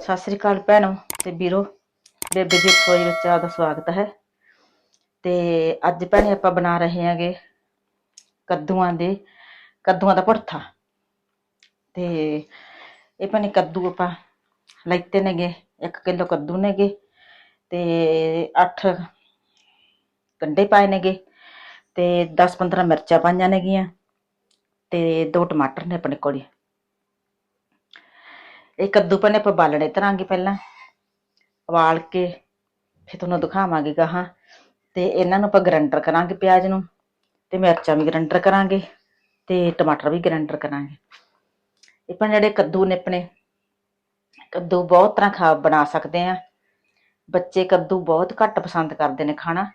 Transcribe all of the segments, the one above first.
ਸਤਿ ਸ੍ਰੀ ਅਕਾਲ ਭੈਣੋ ਤੇ ਵੀਰੋ। ਬੇਬੇ ਦੀ ਰਸੋਈ ਵਿੱਚ ਆਦਾ ਸਵਾਗਤ ਹੈ। ਤੇ ਅੱਜ ਭੈਣੇ ਆਪਾਂ ਬਣਾ ਰਹੇ ਹਾਂਗੇ ਕੱਦੂਆਂ ਦੇ, ਕੱਦੂਆਂ ਦਾ ਭੜਥਾ ਤੇ ਇਹ ਭੈਣੇ ਕੱਦੂ ਆਪਾਂ ਲੈਤੇ ਨੇਗੇ 1 ਕਿਲੋ ਕੱਦੂ ਨੇਗੇ ਤੇ 8 ਗੰਡੇ ਪਾਏ ਨੇਗੇ ਤੇ 10-15 ਮਿਰਚਾਂ ਪਾਈਆਂ ਨੇਗੀਆਂ ਤੇ ਦੋ ਟਮਾਟਰ ਨੇ ਆਪਣੇ ਕੋਲ। ਇਹ ਕੱਦੂ ਭੈਣੇ ਆਪਾਂ ਬਾਲਣੇ ਤਰਾਂਗੇ ਪਹਿਲਾਂ, ਉਬਾਲ ਕੇ ਫਿਰ ਤੁਹਾਨੂੰ ਦਿਖਾਵਾਂਗੇ ਗਾਹਾਂ। ਤੇ ਇਹਨਾਂ ਨੂੰ ਆਪਾਂ ਗ੍ਰਾਈਂਡਰ ਕਰਾਂਗੇ ਪਿਆਜ਼ ਨੂੰ, ਤੇ ਮਿਰਚਾਂ ਵੀ ਗ੍ਰਾਈਂਡਰ ਕਰਾਂਗੇ, ਤੇ ਟਮਾਟਰ ਵੀ ਗ੍ਰਾਈਂਡਰ ਕਰਾਂਗੇ। ਇਹ ਭੈਣੇ ਜਿਹੜੇ ਕੱਦੂ ਨੇ ਆਪਣੇ, ਕੱਦੂ ਬਹੁਤ ਤਰ੍ਹਾਂ ਖਾ ਬਣਾ ਸਕਦੇ ਆ ਬੱਚੇ ਕੱਦੂ ਬਹੁਤ ਘੱਟ ਪਸੰਦ ਕਰਦੇ ਨੇ ਖਾਣਾ।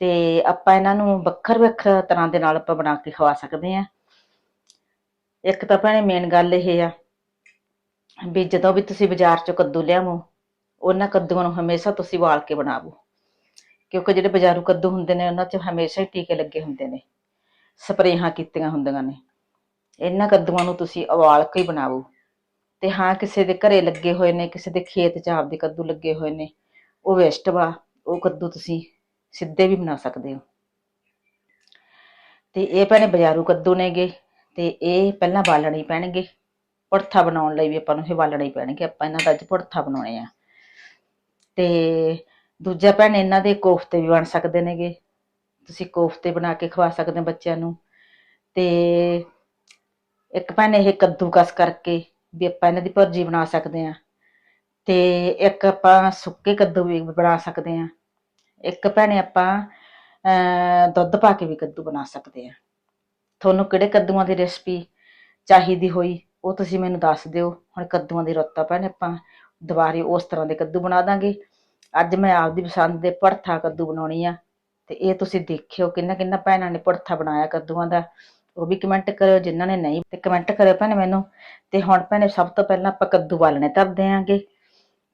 ਤੇ ਆਪਾਂ ਇਹਨਾਂ ਨੂੰ ਵੱਖਰ ਵੱਖਰ ਤਰ੍ਹਾਂ ਦੇ ਨਾਲ ਆਪਾਂ ਬਣਾ ਕੇ ਖਵਾ ਸਕਦੇ ਆ ਇੱਕ ਤਾਂ ਭੈਣੇ ਮੇਨ ਗੱਲ ਇਹ ਆ ਵੀ ਜਦੋਂ ਵੀ ਤੁਸੀਂ ਬਾਜ਼ਾਰ ਚੋਂ ਕੱਦੂ ਲਿਆਵੋ, ਉਹਨਾਂ ਕੱਦੂਆਂ ਨੂੰ ਹਮੇਸ਼ਾ ਤੁਸੀਂ ਵਾਲ ਕੇ ਬਣਾਵੋ। ਕਿਉਂਕਿ ਜਿਹੜੇ ਬਾਜ਼ਾਰੂ ਕੱਦੂ ਹੁੰਦੇ ਨੇ, ਉਹਨਾਂ 'ਚ ਹਮੇਸ਼ਾ ਹੀ ਟੀਕੇ ਲੱਗੇ ਹੁੰਦੇ ਨੇ। ਸਪਰੇਹਾਂ ਕੀਤੀਆਂ ਹੁੰਦੀਆਂ ਨੇ। ਇਹਨਾਂ ਕੱਦੂਆਂ ਨੂੰ ਤੁਸੀਂ ਉਬਾਲ ਕੇ ਹੀ ਬਣਾਵੋ। ਤੇ ਹਾਂ, ਕਿਸੇ ਦੇ ਘਰੇ ਲੱਗੇ ਹੋਏ ਨੇ, ਕਿਸੇ ਦੇ ਖੇਤ 'ਚ ਆਪਦੇ ਕੱਦੂ ਲੱਗੇ ਹੋਏ ਨੇ, ਉਹ ਵੇਸਟ ਵਾ, ਉਹ ਕੱਦੂ ਤੁਸੀਂ ਸਿੱਧੇ ਵੀ ਬਣਾ ਸਕਦੇ ਹੋ। ਤੇ ਇਹ ਭੈਣੇ ਬਾਜ਼ਾਰੂ ਕੱਦੂ ਨੇਗੇ, ਤੇ ਇਹ ਪਹਿਲਾਂ ਬਾਲਣੇ ਪੈਣਗੇ। ਭੜਥਾ ਬਣਾਉਣ ਲਈ ਵੀ ਆਪਾਂ ਨੂੰ ਇਹ ਹੀ ਪੈਣਗੇ, ਆਪਾਂ ਇਹਨਾਂ ਦਾ ਅੱਜ ਭੜਥਾ ਬਣਾਉਣੇ ਆ। ਤੇ ਦੂਜਾ ਭੈਣ, ਇਹਨਾਂ ਦੇ ਕੋਫਤੇ ਵੀ ਬਣ ਸਕਦੇ ਨੇਗੇ। ਤੁਸੀਂ ਕੋਫਤੇ ਬਣਾ ਕੇ ਖਵਾ ਸਕਦੇ ਹੋ ਬੱਚਿਆਂ ਨੂੰ। ਤੇ ਇੱਕ ਭੈਣ, ਇਹ ਕੱਦੂਕਸ ਕਰਕੇ ਵੀ ਆਪਾਂ ਇਹਨਾਂ ਦੀ ਭੁਰਜੀ ਬਣਾ ਸਕਦੇ ਆ ਤੇ ਇੱਕ ਆਪਾਂ ਸੁੱਕੇ ਕੱਦੂ ਵੀ ਬਣਾ ਸਕਦੇ ਆ ਇੱਕ ਭੈਣੇ, ਆਪਾਂ ਦੁੱਧ ਪਾ ਕੇ ਵੀ ਕੱਦੂ ਬਣਾ ਸਕਦੇ ਆ ਤੁਹਾਨੂੰ ਕਿਹੜੇ ਕੱਦੂਆਂ ਦੀ ਰੈਸਪੀ ਚਾਹੀਦੀ ਹੋਈ? ਉਹ ਤੁਸੀਂ ਮੈਨੂੰ ਦੱਸ ਦਿਓ, ਹੁਣ ਕੱਦੂਆਂ ਦੀ ਰੁੱਤ ਆ ਭੈਣੇ, ਆਪਾਂ ਦੁਬਾਰੇ ਉਸ ਤਰ੍ਹਾਂ ਦੇ ਕੱਦੂ ਬਣਾ ਦਾਂਗੇ। ਅੱਜ ਮੈਂ ਆਪਦੀ ਪਸੰਦ ਦੇ ਭੜਥਾ ਕੱਦੂ ਬਣਾਉਣੀ ਆ, ਤੇ ਇਹ ਤੁਸੀਂ ਦੇਖਿਓ ਕਿੰਨਾ ਕਿੰਨਾ ਭੈਣਾਂ ਨੇ ਭੜਥਾ ਬਣਾਇਆ ਕੱਦੂਆਂ ਦਾ। ਉਹ ਵੀ ਕਮੈਂਟ ਕਰਿਓ ਜਿਨ੍ਹਾਂ ਨੇ ਨਹੀਂ, ਤੇ ਕਮੈਂਟ ਕਰਿਓ ਭੈਣੇ ਮੈਨੂੰ। ਤੇ ਹੁਣ ਭੈਣੇ ਸਭ ਤੋਂ ਪਹਿਲਾਂ ਆਪਾਂ ਕੱਦੂ ਵਾਲਣੇ ਧਰਦੇ ਆਂਗੇ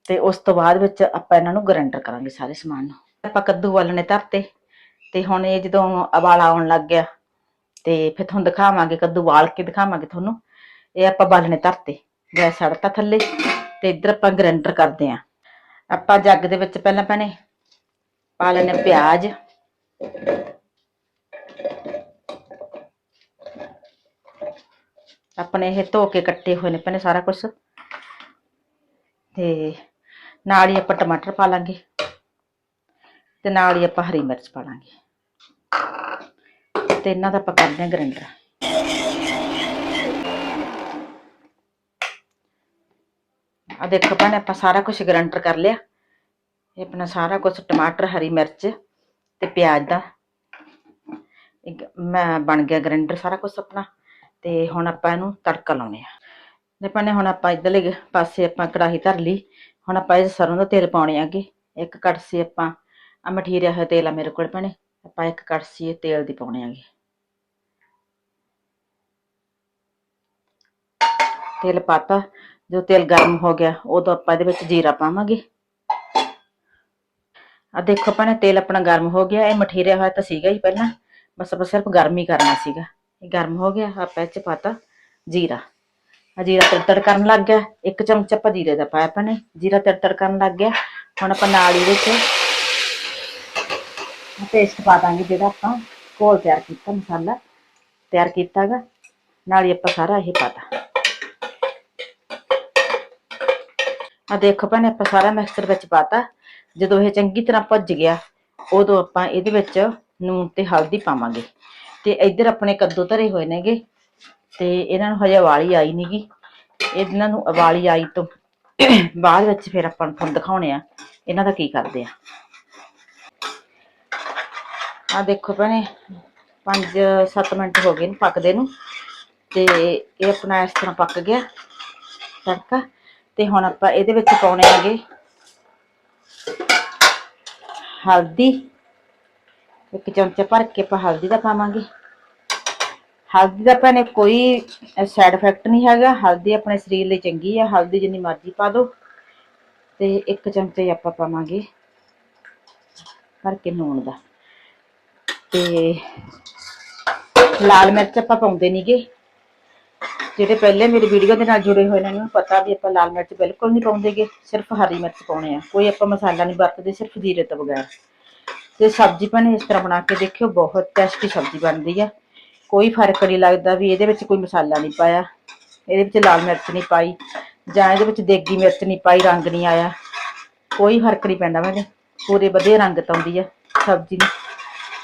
ਤੇ ਉਸ ਤੋਂ ਬਾਅਦ ਵਿੱਚ ਆਪਾਂ ਇਹਨਾਂ ਨੂੰ ਗ੍ਰਾਈਂਡਰ ਕਰਾਂਗੇ ਸਾਰੇ ਸਮਾਨ ਨੂੰ। ਆਪਾਂ ਕੱਦੂ ਵਾਲਣੇ ਧਰਤੇ, ਤੇ ਹੁਣ ਇਹ ਜਦੋਂ ਉਬਾਲਾ ਆਉਣ ਲੱਗ ਗਿਆ, ਤੇ ਫਿਰ ਤੁਹਾਨੂੰ ਦਿਖਾਵਾਂਗੇ, ਕੱਦੂ ਵਾਲ ਕੇ ਦਿਖਾਵਾਂਗੇ ਤੁਹਾਨੂੰ। ਇਹ ਆਪਾਂ ਬਾਲਣੇ ਧਰਤੇ, ਗੈਸ ਸੜਤਾ ਥੱਲੇ, ਤੇ ਇੱਧਰ ਆਪਾਂ ਗ੍ਰਾਈਂਡਰ ਕਰਦੇ ਆਂ। ਆਪਾਂ ਜੱਗ ਦੇ ਵਿੱਚ ਪਹਿਲਾਂ ਭੈਣੇ ਪਾ ਲੈਣੇ ਪਿਆਜ਼। ਆਪਣੇ ਇਹ ਧੋ ਕੇ ਕੱਟੇ ਹੋਏ ਨੇ ਭੈਣੇ ਸਾਰਾ ਕੁਝ ਤੇ ਨਾਲ ਹੀ ਆਪਾਂ ਟਮਾਟਰ ਪਾ ਲਾਂਗੇ। ਤੇ ਨਾਲ ਹੀ ਆਪਾਂ ਹਰੀ ਮਿਰਚ ਪਾ ਲਾਂਗੇ। ਤੇ ਇਹਨਾਂ ਦਾ ਆਪਾਂ ਕਰਦੇ ਆਂ ਗ੍ਰੈਂਡਰ। ਆ ਦੇਖੋ ਭੈਣੇ, ਆਪਾਂ ਸਾਰਾ ਕੁਝ ਗ੍ਰਾਈਂਡਰ ਕਰ ਲਿਆ। ਇਹ ਆਪਣਾ ਸਾਰਾ ਕੁਝ ਟਮਾਟਰ, ਹਰੀ ਮਿਰਚ ਤੇ ਪਿਆਜ਼ ਦਾ। ਇੱਕ ਮੈਂ ਬਣ ਗਿਆ ਗ੍ਰਾਈਂਡਰ ਸਾਰਾ ਕੁਝ ਆਪਣਾ ਤੇ ਹੁਣ ਆਪਾਂ ਇਹਨੂੰ ਤੜਕਾ ਲਾਉਣੇ ਆ। ਨੇ ਭੈਣੇ, ਹੁਣ ਆਪਾਂ ਇਧਰਲੇ ਪਾਸੇ ਆਪਾਂ ਕੜਾਹੀ ਧਰ ਲਈ। ਹੁਣ ਆਪਾਂ ਇਹ ਸਰੋਂ ਦਾ ਤੇਲ ਪਾਉਣੇ ਆਗੇ। ਇੱਕ ਕੜਸੀ ਆਪਾਂ ਆ ਮਠੀਰਿਆ ਹੋਇਆ ਤੇਲ ਆ ਮੇਰੇ ਕੋਲ ਭੈਣੇ। ਆਪਾਂ ਇੱਕ ਕੜਸੀ ਇਹ ਤੇਲ ਦੀ ਪਾਉਣੇ ਆਗੇ। ਤੇਲ ਪਾਤਾ। ਜੋ ਤੇਲ ਗਰਮ ਹੋ ਗਿਆ, ਉਦੋਂ ਆਪਾਂ ਇਹਦੇ ਵਿੱਚ ਜੀਰਾ ਪਾਵਾਂਗੇ। ਆ ਦੇਖੋ ਆਪਾਂ ਤੇਲ ਆਪਣਾ ਗਰਮ ਹੋ ਗਿਆ, ਇਹ ਮਠੀਰਿਆ ਹੋਇਆ ਤਾਂ ਸੀਗਾ ਹੀ ਪਹਿਲਾਂ, ਬਸ ਆਪਾਂ ਸਿਰਫ ਗਰਮ ਹੀ ਕਰਨਾ ਸੀਗਾ। ਇਹ ਗਰਮ ਹੋ ਗਿਆ, ਆਪਾਂ ਇਹ ਚ ਪਾਤਾ ਜੀਰਾ। ਆ ਜੀਰਾ ਤੜਤੜ ਕਰਨ ਲੱਗ ਗਿਆ, ਇੱਕ ਚਮਚ ਆਪਾਂ ਜੀਰੇ ਦਾ ਪਾਇਆ ਆਪਾਂ ਨੇ ਜੀਰਾ ਤੜਤੜ ਕਰਨ ਲੱਗ ਗਿਆ, ਹੁਣ ਆਪਾਂ ਨਾਲ ਹੀ ਵਿੱਚ ਪੇਸਟ ਪਾ ਦਾਂਗੇ ਜਿਹੜਾ ਆਪਾਂ ਘੋਲ ਤਿਆਰ ਕੀਤਾ ਮਸਾਲਾ, ਤਿਆਰ ਕੀਤਾਗਾ ਨਾਲ ਹੀ ਆਪਾਂ ਸਾਰਾ ਇਹ ਪਾਤਾ ਆ ਦੇਖੋ ਭੈਣੇ, ਆਪਾਂ ਸਾਰਾ ਮਿਕਸਚਰ ਵਿੱਚ ਪਾਤਾ। ਜਦੋਂ ਇਹ ਚੰਗੀ ਤਰ੍ਹਾਂ ਭੁੱਜ ਗਿਆ, ਉਦੋਂ ਆਪਾਂ ਇਹਦੇ ਵਿੱਚ ਨੂਨ ਤੇ ਹਲਦੀ ਪਾਵਾਂਗੇ। ਤੇ ਇੱਧਰ ਆਪਣੇ ਕੱਦੂ ਧਰੇ ਹੋਏ ਨੇਗੇ, ਤੇ ਇਹਨਾਂ ਨੂੰ ਹਜੇ ਵਾਲੀ ਆਈ ਨਹੀਂਗੀ। ਇਹਨਾਂ ਨੂੰ ਉਬਾਲੀ ਆਈ ਤੋਂ ਬਾਅਦ ਵਿੱਚ ਫਿਰ ਆਪਾਂ ਨੂੰ ਤੁਹਾਨੂੰ ਦਿਖਾਉਣੇ ਆ, ਇਹਨਾਂ ਦਾ ਕੀ ਕਰਦੇ ਆ। ਆ ਦੇਖੋ ਭੈਣੇ 5-7 ਮਿੰਟ ਹੋ ਗਏ ਨੇ ਪੱਕਦੇ ਨੂੰ, ਤੇ ਇਹ ਆਪਣਾ ਇਸ ਤਰ੍ਹਾਂ ਪੱਕ ਗਿਆ ਤੜਕਾ। ਤੇ ਹੁਣ ਆਪਾਂ ਇਹਦੇ ਵਿੱਚ ਪਾਉਣੇ ਹੈਗੇ ਹਲਦੀ। ਇੱਕ ਚਮਚਾ ਭਰ ਕੇ ਆਪਾਂ ਹਲਦੀ ਦਾ ਪਾਵਾਂਗੇ। ਹਲਦੀ ਦਾ ਭੈਣੇ ਕੋਈ ਸਾਈਡ ਇਫੈਕਟ ਨਹੀਂ ਹੈਗਾ। ਹਲਦੀ ਆਪਣੇ ਸਰੀਰ ਲਈ ਚੰਗੀ ਆ। ਹਲਦੀ ਜਿੰਨੀ ਮਰਜ਼ੀ ਪਾ ਦਿਓ। ਤੇ ਇੱਕ ਚਮਚਾ ਆਪਾਂ ਪਾਵਾਂਗੇ ਭਰ ਕੇ ਨੂਣ ਦਾ। ਤੇ ਲਾਲ ਮਿਰਚ ਆਪਾਂ ਪਾਉਂਦੇ ਨਹੀਂਗੇ ਜਿਹੜੇ ਪਹਿਲੇ ਮੇਰੀ ਵੀਡੀਓ ਦੇ ਨਾਲ ਜੁੜੇ ਹੋਏ ਨੇ, ਉਹਨਾਂ ਨੂੰ ਪਤਾ ਵੀ ਆਪਾਂ ਲਾਲ ਮਿਰਚ ਬਿਲਕੁਲ ਨਹੀਂ ਪਾਉਂਦੇਗੇ ਸਿਰਫ ਹਰੀ ਮਿਰਚ ਪਾਉਣੇ ਆ। ਕੋਈ ਆਪਾਂ ਮਸਾਲਾ ਨਹੀਂ ਵਰਤਦੇ, ਸਿਰਫ ਜੀਰੇ ਤੋਂ ਬਗੈਰ। ਤੇ ਸਬਜ਼ੀ ਭੈਣੇ ਇਸ ਤਰ੍ਹਾਂ ਬਣਾ ਕੇ ਦੇਖਿਓ, ਬਹੁਤ ਟੇਸਟੀ ਸਬਜ਼ੀ ਬਣਦੀ ਆ। ਕੋਈ ਫ਼ਰਕ ਨਹੀਂ ਲੱਗਦਾ ਵੀ ਇਹਦੇ ਵਿੱਚ ਕੋਈ ਮਸਾਲਾ ਨਹੀਂ ਪਾਇਆ, ਇਹਦੇ ਵਿੱਚ ਲਾਲ ਮਿਰਚ ਨਹੀਂ ਪਾਈ, ਜਾਂ ਇਹਦੇ ਵਿੱਚ ਦੇਗੀ ਮਿਰਚ ਨਹੀਂ ਪਾਈ, ਰੰਗ ਨਹੀਂ ਆਇਆ। ਕੋਈ ਫ਼ਰਕ ਨਹੀਂ ਪੈਂਦਾ ਮੈਨੂੰ ਪੂਰੇ ਵਧੀਆ ਰੰਗਤ ਆਉਂਦੀ ਆ ਸਬਜ਼ੀ ਨੂੰ,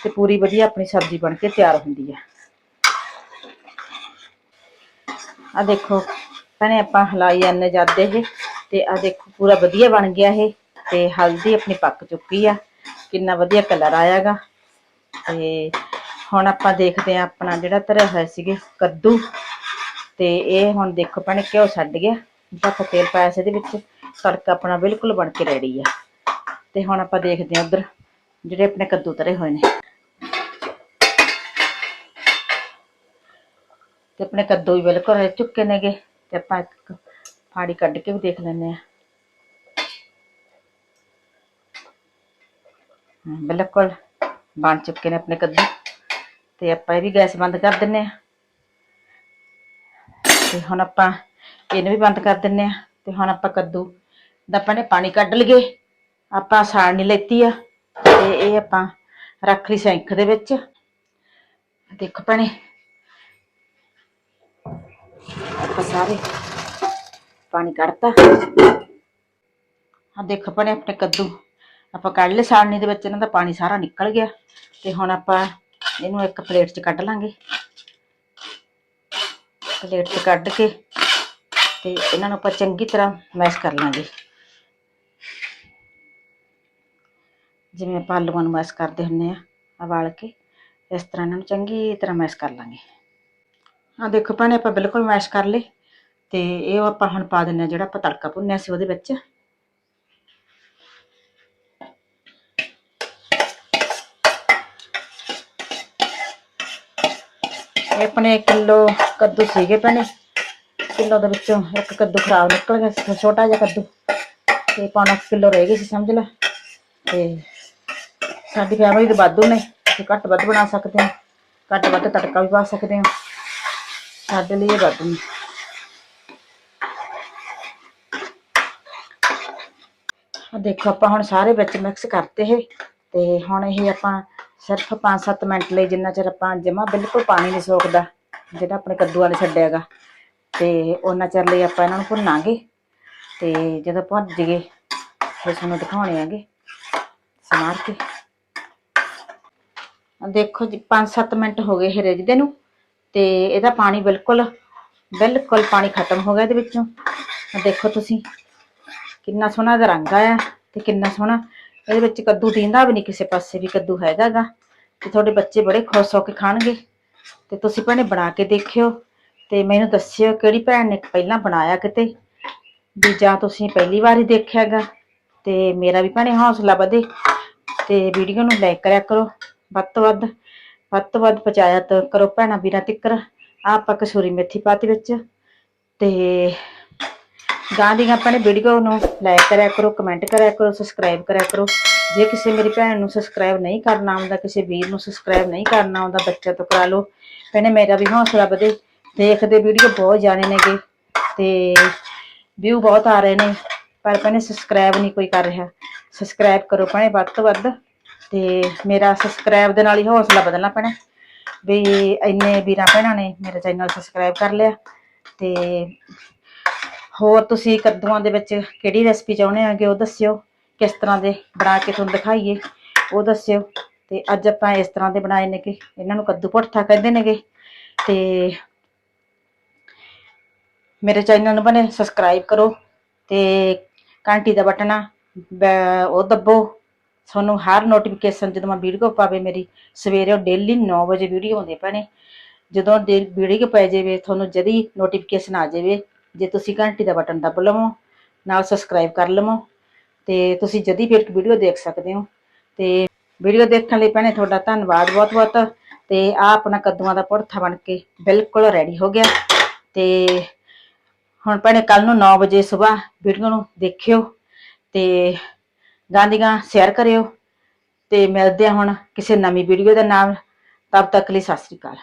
ਤੇ ਪੂਰੀ ਵਧੀਆ ਆਪਣੀ ਸਬਜ਼ੀ ਬਣ ਕੇ ਤਿਆਰ ਹੁੰਦੀ ਆ। ਆ ਦੇਖੋ, ਭੈਣੇ ਆਪਾਂ ਹਲਾਈ ਐਨੇ ਜਾਂਦੇ ਇਹ, ਤੇ ਆ ਦੇਖੋ ਪੂਰਾ ਵਧੀਆ ਬਣ ਗਿਆ ਇਹ, ਤੇ ਹਲਦੀ ਆਪਣੀ ਪੱਕ ਚੁੱਕੀ ਆ, ਕਿੰਨਾ ਵਧੀਆ ਕਲਰ ਆਇਆਗਾ। ਤੇ ਹੁਣ ਆਪਾਂ ਦੇਖਦੇ ਆ ਆਪਣਾ ਜਿਹੜਾ ਧਰਿਆ ਹੋਇਆ ਸੀਗੇ ਕੱਦੂ, ਤੇ ਇਹ ਹੁਣ ਦੇਖੋ ਭੈਣੇ ਘਿਓ ਛੱਡ ਗਿਆ ਆਪਾਂ ਤੇਲ ਪਾਇਆ ਸੀ ਇਹਦੇ ਵਿੱਚ, ਤੜਕਾ ਆਪਣਾ ਬਿਲਕੁਲ ਬਣ ਕੇ ਰੈਡੀ ਆ। ਤੇ ਹੁਣ ਆਪਾਂ ਦੇਖਦੇ ਆ ਉਧਰ, ਜਿਹੜੇ ਆਪਣੇ ਕੱਦੂ ਤਰੇ ਹੋਏ ਨੇ। ਤੇ ਆਪਣੇ ਕੱਦੂ ਵੀ ਬਿਲਕੁਲ ਰਹਿ ਚੁੱਕੇ ਨੇਗੇ ਤੇ ਆਪਾਂ ਇੱਕ ਫਾੜੀ ਕੱਢ ਕੇ ਵੀ ਦੇਖ ਲੈਂਦੇ ਆ ਹਾਂ, ਬਿਲਕੁਲ ਬਣ ਚੁੱਕੇ ਨੇ ਆਪਣੇ ਕੱਦੂ ਤੇ ਆਪਾਂ ਇਹ ਵੀ ਗੈਸ ਬੰਦ ਕਰ ਦਿੰਨੇ ਆ ਤੇ ਹੁਣ ਆਪਾਂ ਇਹਨੂੰ ਵੀ ਬੰਦ ਕਰ ਦਿੰਨੇ ਆ ਤੇ ਹੁਣ ਆਪਾਂ ਕੱਦੂ ਦਾ ਆਪਾਂ ਨੇ ਪਾਣੀ ਕੱਢ ਲਈਏ ਆਪਾਂ ਸਾੜਨੀ ਲੈਤੀ ਆ ਤੇ ਇਹ ਆਪਾਂ ਰੱਖ ਲਈ ਸਿੰਕ ਦੇ ਵਿੱਚ ਦੇਖੋ ਭੈਣੇ ਆਪਾਂ ਸਾਰੇ ਪਾਣੀ ਕੱਢਤਾ ਆ ਦੇਖੋ ਭੈਣੇ ਆਪਣੇ ਕੱਦੂ। ਆਪਾਂ ਕੱਢ ਲਏ ਸਾੜਨੀ ਦੇ ਵਿੱਚ, ਇਹਨਾਂ ਦਾ ਪਾਣੀ ਸਾਰਾ ਨਿਕਲ ਗਿਆ। ਤੇ ਹੁਣ ਆਪਾਂ ਇਹਨੂੰ ਇੱਕ ਪਲੇਟ 'ਚ ਕੱਢ ਲਾਂਗੇ। ਪਲੇਟ 'ਚ ਕੱਢ ਕੇ ਤੇ ਇਹਨਾਂ ਨੂੰ ਆਪਾਂ ਚੰਗੀ ਤਰ੍ਹਾਂ ਮੈਸ਼ ਕਰ ਲਾਂਗੇ। ਜਿਵੇਂ ਆਪਾਂ ਆਲੂਆਂ ਨੂੰ ਮੈਸ਼ ਕਰਦੇ ਹੁੰਨੇ ਆ, ਉਬਾਲ ਕੇ ਇਸ ਤਰ੍ਹਾਂ ਇਹਨਾਂ ਨੂੰ ਚੰਗੀ ਤਰ੍ਹਾਂ ਮੈਸ਼ ਕਰ ਲਾਂਗੇ। ਆ ਦੇਖੋ ਭੈਣੇ, ਆਪਾਂ ਬਿਲਕੁਲ ਮੈਸ਼ ਕਰ ਲਏ ਤੇ ਇਹ ਆਪਾਂ ਹੁਣ ਪਾ ਦਿੰਨੇ ਆ ਜਿਹੜਾ ਆਪਾਂ ਤੜਕਾ ਭੁੰਨਿਆ ਸੀ ਉਹਦੇ ਵਿੱਚ। ਆਪਣੇ ਕਿਲੋ ਕੱਦੂ ਸੀਗੇ ਭੈਣੇ, ਕਿਲੋ ਦੇ ਵਿੱਚੋਂ ਇੱਕ ਕੱਦੂ ਖਰਾਬ ਨਿਕਲ ਗਿਆ ਸੀ, ਛੋਟਾ ਜਿਹਾ ਕੱਦੂ। ਤੇ ਪੌਣਾ ਕਿਲੋ ਰਹਿ ਗਏ ਸੀ, ਸਮਝ ਲੈ। ਤੇ ਸਾਡੀ ਫੈਮਿਲੀ ਦੇ ਵਾਧੂ ਨੇ ਤੇ ਘੱਟ ਵੱਧ ਬਣਾ ਸਕਦੇ ਹਾਂ, ਘੱਟ ਵੱਧ ਤੜਕਾ ਵੀ ਪਾ ਸਕਦੇ ਹਾਂ। ਸਾਡੇ ਲਈ ਇਹ ਵਾਧੂ ਆ ਦੇਖੋ, ਆਪਾਂ ਹੁਣ ਸਾਰੇ ਵਿੱਚ ਮਿਕਸ ਕਰਤੇ ਇਹ ਤੇ ਹੁਣ ਇਹ ਆਪਾਂ ਸਿਰਫ 5-7 ਮਿੰਟ ਲਈ ਜਿੰਨਾ ਚਿਰ ਆਪਾਂ ਜਮਾ ਬਿਲਕੁਲ ਪਾਣੀ ਨਹੀਂ ਸੋਕਦਾ ਜਿਹੜਾ ਆਪਣੇ ਕੱਦੂਆਂ ਨੇ ਛੱਡਿਆਗਾ। ਤੇ ਉਹਨਾਂ ਚਿਰ ਲਈ ਆਪਾਂ ਇਹਨਾਂ ਨੂੰ ਭੁੰਨਾਂਗੇ ਤੇ ਜਦੋਂ ਭੁੱਜ ਗਏ ਫਿਰ ਤੁਹਾਨੂੰ ਦਿਖਾਉਣੇ ਆਗੇ। ਸਮਾਰ ਕੇ। ਦੇਖੋ ਜੀ 5-7 ਮਿੰਟ ਹੋ ਗਏ ਇਹ ਰਿੱਝਦੇ ਨੂੰ। ਤੇ ਇਹਦਾ ਪਾਣੀ ਬਿਲਕੁਲ ਬਿਲਕੁਲ ਪਾਣੀ ਖਤਮ ਹੋ ਗਿਆ ਇਹਦੇ ਵਿੱਚੋਂ। ਦੇਖੋ ਤੁਸੀਂ, ਕਿੰਨਾ ਸੋਹਣਾ ਦਾ ਰੰਗ ਆਇਆ ਤੇ ਕਿੰਨਾ ਸੋਹਣਾ। ਇਹਦੇ ਵਿੱਚ ਕੱਦੂ ਦੀਂਦਾ ਵੀ ਨਹੀਂ ਕਿਸੇ ਪਾਸੇ ਵੀ, ਕੱਦੂ ਹੈਗਾਗਾ ਤੇ ਤੁਹਾਡੇ ਬੱਚੇ ਬੜੇ ਖੁਸ਼ ਹੋ ਕੇ ਖਾਣਗੇ। ਤੇ ਤੁਸੀਂ ਭੈਣੇ ਬਣਾ ਕੇ ਦੇਖਿਓ ਤੇ ਮੈਨੂੰ ਦੱਸਿਓ ਕਿਹੜੀ ਭੈਣ ਨੇ ਪਹਿਲਾਂ ਬਣਾਇਆ ਕਿਤੇ। ਵੀ ਜਾਂ ਤੁਸੀਂ ਪਹਿਲੀ ਵਾਰ ਹੀ ਦੇਖਿਆਗਾ ਤੇ ਮੇਰਾ ਵੀ ਭੈਣੇ ਹੌਸਲਾ ਵਧੇ। ਤੇ ਵੀਡੀਓ ਨੂੰ ਲਾਈਕ ਕਰਿਆ ਕਰੋ। ਵੱਧ ਤੋਂ ਵੱਧ ਵੱਧ ਤੋਂ ਵੱਧ ਪਹੁੰਚਾਇਆ ਤਾਂ ਕਰੋ ਭੈਣਾਂ ਵੀਰਾਂ ਤਿੱਕਰ। ਆਹ ਆਪਾਂ ਕਸੂਰੀ ਮੇਥੀ ਪਾਤੀ ਵਿੱਚ ਤੇ ਗਾਂ ਦੀਆਂ ਆਪਣੇ ਵੀਡੀਓ ਨੂੰ ਲਾਈਕ ਕਰਿਆ ਕਰੋ ਕਮੈਂਟ ਕਰਿਆ ਕਰੋ ਸਬਸਕ੍ਰਾਈਬ ਕਰਿਆ ਕਰੋ। ਜੇ ਕਿਸੇ ਮੇਰੀ ਭੈਣ ਨੂੰ ਸਬਸਕ੍ਰਾਈਬ ਨਹੀਂ ਕਰਨਾ ਆਉਂਦਾ, ਕਿਸੇ ਵੀਰ ਨੂੰ ਸਬਸਕ੍ਰਾਈਬ ਨਹੀਂ ਕਰਨਾ ਆਉਂਦਾ ਬੱਚਾ ਤੋਂ ਕਰਾ ਲਓ। ਭੈਣੇ ਮੇਰਾ ਵੀ ਹੌਸਲਾ ਵਧੇ। ਦੇਖਦੇ ਵੀਡੀਓ ਬਹੁਤ ਜਾਣੇ ਨੇਗੇ ਤੇ ਵਿਊ ਬਹੁਤ ਆ ਰਹੇ ਨੇ, ਪਰ ਭੈਣੇ ਸਬਸਕ੍ਰਾਈਬ ਨਹੀਂ ਕੋਈ ਕਰ ਰਿਹਾ। ਸਬਸਕ੍ਰਾਈਬ ਕਰੋ ਭੈਣੇ ਵੱਧ ਤੋਂ ਵੱਧ। ਤੇ ਮੇਰਾ ਸਬਸਕ੍ਰਾਈਬ ਦੇ ਨਾਲ ਹੀ ਹੌਸਲਾ ਬਦਲਣਾ ਪੈਣਾ ਵੀ ਇੰਨੇ ਵੀਰਾਂ ਭੈਣਾਂ ਨੇ ਮੇਰਾ ਚੈਨਲ ਸਬਸਕ੍ਰਾਈਬ ਕਰ ਲਿਆ ਤੇ ਹੋਰ ਤੁਸੀਂ ਕੱਦੂਆਂ ਦੇ ਵਿੱਚ ਕਿਹੜੀ ਰੈਸਪੀ ਚਾਹੁੰਦੇ ਆਗੇ ਉਹ ਦੱਸਿਓ। ਕਿਸ ਤਰ੍ਹਾਂ ਦੇ ਬਣਾ ਕੇ ਤੁਹਾਨੂੰ ਦਿਖਾਈਏ, ਉਹ ਦੱਸਿਓ। ਤੇ ਅੱਜ ਆਪਾਂ ਇਸ ਤਰ੍ਹਾਂ ਦੇ ਬਣਾਏ ਨੇਗੇ, ਇਹਨਾਂ ਨੂੰ ਕੱਦੂ ਭੁਰਥਾ ਕਹਿੰਦੇ ਨੇਗੇ। ਤੇ ਮੇਰੇ ਚੈਨਲ ਨੂੰ ਬਣੇ ਸਬਸਕ੍ਰਾਈਬ ਕਰੋ ਤੇ ਘੰਟੀ ਦਾ ਬਟਨ ਆ ਉਹ ਦੱਬੋ। ਤੁਹਾਨੂੰ ਹਰ ਨੋਟੀਫਿਕੇਸ਼ਨ ਜਦੋਂ ਮੈਂ ਵੀਡੀਓ ਪਾਵੇ ਮੇਰੀ, ਸਵੇਰੇ ਡੇਲੀ 9 ਵਜੇ ਵੀਡੀਓ ਆਉਂਦੇ ਪੈਣੇ ਜਦੋਂ ਦੇ ਵੀਡੀਓ ਪੈ ਜਾਵੇ, ਤੁਹਾਨੂੰ ਜਦੀ ਨੋਟੀਫਿਕੇਸ਼ਨ ਆ ਜਾਵੇ, ਜੇ ਤੁਸੀਂ ਘੰਟੀ ਦਾ ਬਟਨ ਦੱਬ ਲਵੋ, ਨਾਲ ਸਬਸਕ੍ਰਾਈਬ ਕਰ ਲਵੋ, ਤੇ ਤੁਸੀਂ ਜਦੀ ਫਿਰ ਵੀਡੀਓ ਦੇਖ ਸਕਦੇ ਹੋ। ਤੇ ਵੀਡੀਓ ਦੇਖਣ ਲਈ ਭੈਣੇ ਤੁਹਾਡਾ ਧੰਨਵਾਦ ਬਹੁਤ ਬਹੁਤ ਤੇ ਆ ਆਪਣਾ ਕੱਦੂਆਂ ਦਾ ਭੁਰਥਾ ਬਣ ਕੇ ਬਿਲਕੁਲ ਰੈਡੀ ਹੋ ਗਿਆ। ਤੇ ਹੁਣ ਭੈਣੇ ਕੱਲ ਨੂੰ 9 ਵਜੇ ਸਵੇਰ ਵੀਡੀਓ ਨੂੰ ਦੇਖਿਓ, ਤੇ ਗਾਂਧੀਆਂ ਸ਼ੇਅਰ ਕਰਿਓ ਤੇ ਮਿਲਦੇ ਆ ਹੁਣ ਕਿਸੇ ਨਵੀਂ ਵੀਡੀਓ ਦੇ ਨਾਲ। ਤਬ ਤੱਕ ਲਈ ਸਤਿ ਸ੍ਰੀ ਅਕਾਲ।